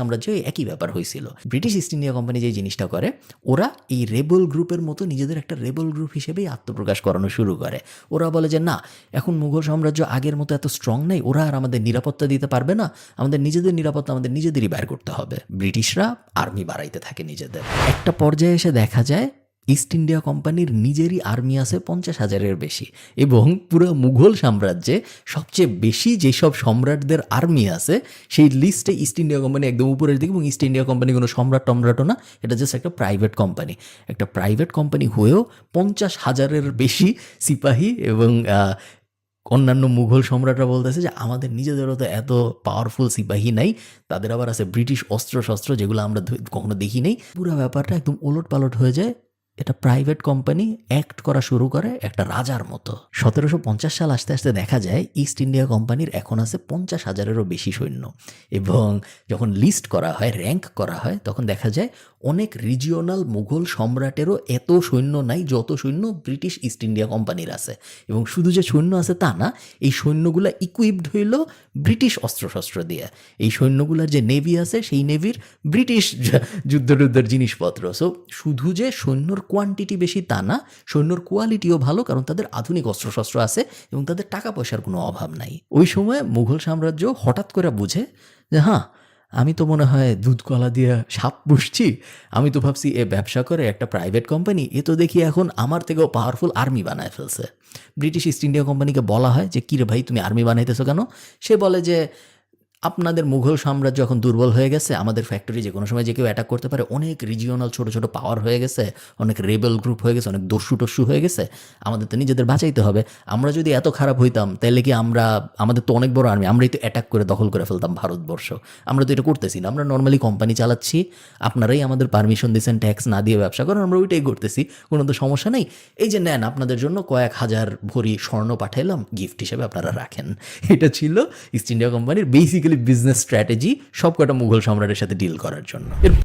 সাম্রাজ্য একই ব্যাপার হয়েছিল। ব্রিটিশ ইস্ট ইন্ডিয়া কোম্পানি যে জিনিসটা করে, ওরা এই রেবল গ্রুপের মতো নিজেদের একটা রেবল গ্রুপ হিসেবেই আত্মপ্রকাশ করানো শুরু করে। ওরা বলে যে, না, এখন মুঘল সাম্রাজ্য আগের মতো এত স্ট্রং নেই, ওরা আর আমাদের নিরাপত্তা দিতে পারবে না, আমাদের নিজেদের নিরাপত্তা আমাদের নিজেদেরই বের করতে হবে। ব্রিটিশরা আর্মি বাড়াইতে থাকে নিজেদের। একটা পর্যায়ে এসে দেখা যায় ইস্ট ইন্ডিয়া কোম্পানির নিজেরই আর্মি আছে পঞ্চাশ হাজারের বেশি এবং পুরো মুঘল সাম্রাজ্যে সবচেয়ে বেশি যেসব সম্রাটদের আর্মি আছে, সেই লিস্টে ইস্ট ইন্ডিয়া কোম্পানি একদম উপরের দিকে এবং ইস্ট ইন্ডিয়া কোম্পানি কোনো সম্রাট টমরাটও না, এটা জাস্ট একটা প্রাইভেট কোম্পানি একটা প্রাইভেট কোম্পানি হয়েও পঞ্চাশ হাজারের বেশি সিপাহী এবং অন্যান্য মুঘল সম্রাটরা বলতেছে যে আমাদের নিজেদেরও তো এত পাওয়ারফুল সিপাহী নাই, তাদের আবার আছে ব্রিটিশ অস্ত্র শস্ত্র যেগুলো আমরা কখনো দেখি নাই পুরো ব্যাপারটা একদম ওলট পালট হয়ে যায়। এটা প্রাইভেট কোম্পানি অ্যাক্ট করা শুরু করে একটা রাজার মতো। সতেরোশো পঞ্চাশ সাল আসতে আসতে দেখা যায় ইস্ট ইন্ডিয়া কোম্পানির এখন আছে পঞ্চাশ হাজারেরও বেশি সৈন্য। এবং যখন লিস্ট করা হয় র্যাঙ্ক করা হয়, তখন দেখা যায় অনেক রিজিওনাল মুঘল সম্রাটেরও এত সৈন্য নাই যত সৈন্য ব্রিটিশ ইস্ট ইন্ডিয়া কোম্পানির আছে। এবং শুধু যে সৈন্য আছে তা না, এই সৈন্যগুলো ইকুইপড হইল ব্রিটিশ অস্ত্রশস্ত্র দিয়ে। এই সৈন্যগুলোর যে নেভি আছে, সেই নেভির ব্রিটিশ যুদ্ধ টুদ্ধের জিনিসপত্র। সো শুধু যে সৈন্যর কোয়ান্টিটি বেশি তা না, সৈন্যর কোয়ালিটিও ভালো কারণ তাদের আধুনিক অস্ত্রশস্ত্র আছে এবং তাদের টাকা পয়সার কোনো অভাব নাই। ওই সময় মুঘল সাম্রাজ্য হঠাৎ করে বুঝে যে হ্যাঁ আমি তো মনে হয় দুধ কলা দিয়ে সাপ পুষছি, আমি তো ভাবছি এ ব্যবসা করে একটা প্রাইভেট কোম্পানি এ তো দেখি এখন আমার থেকেও পাওয়ারফুল আর্মি বানায় ফেলছে। ব্রিটিশ ইস্ট ইন্ডিয়া কোম্পানিকে বলা হয় যে কিরে ভাই, তুমি আর্মি বানাইতেছো কেন? সে বলে যে আপনাদের মুঘল সাম্রাজ্য যখন দুর্বল হয়ে গেছে, আমাদের ফ্যাক্টরি যে কোনো সময় যে কেউ অ্যাটাক করতে পারে, অনেক রিজিওনাল ছোট ছোট পাওয়ার হয়ে গেছে, অনেক রেবেল গ্রুপ হয়ে গেছে, অনেক দস্যু টস্যু হয়ে গেছে আমাদের তো নিজেদের বাঁচাইতে হবে। আমরা যদি এত খারাপ হইতাম তাহলে কি আমরা, আমাদের তো অনেক বড় আর্মি আমরাই তো অ্যাটাক করে দখল করে ফেলতাম ভারতবর্ষ। আমরা তো এটা করতেছি না, আমরা নর্মালি কোম্পানি চালাচ্ছি, আপনারাই আমাদের পারমিশন দিয়েছেন ট্যাক্স না দিয়ে ব্যবসা করেন, আমরা ওইটাই করতেছি, কোনো তো সমস্যা নেই। এই যে নেন, আপনাদের জন্য কয়েক হাজার ভরি স্বর্ণ পাঠাইলাম গিফট হিসেবে আপনারা রাখেন। এটা ছিল ইস্ট ইন্ডিয়া কোম্পানির বেসিক্যালি বিজনেস স্ট্র্যাটেজি সবকটা মুঘল সম্রাটের সাথে ডিল করার জন্য। এর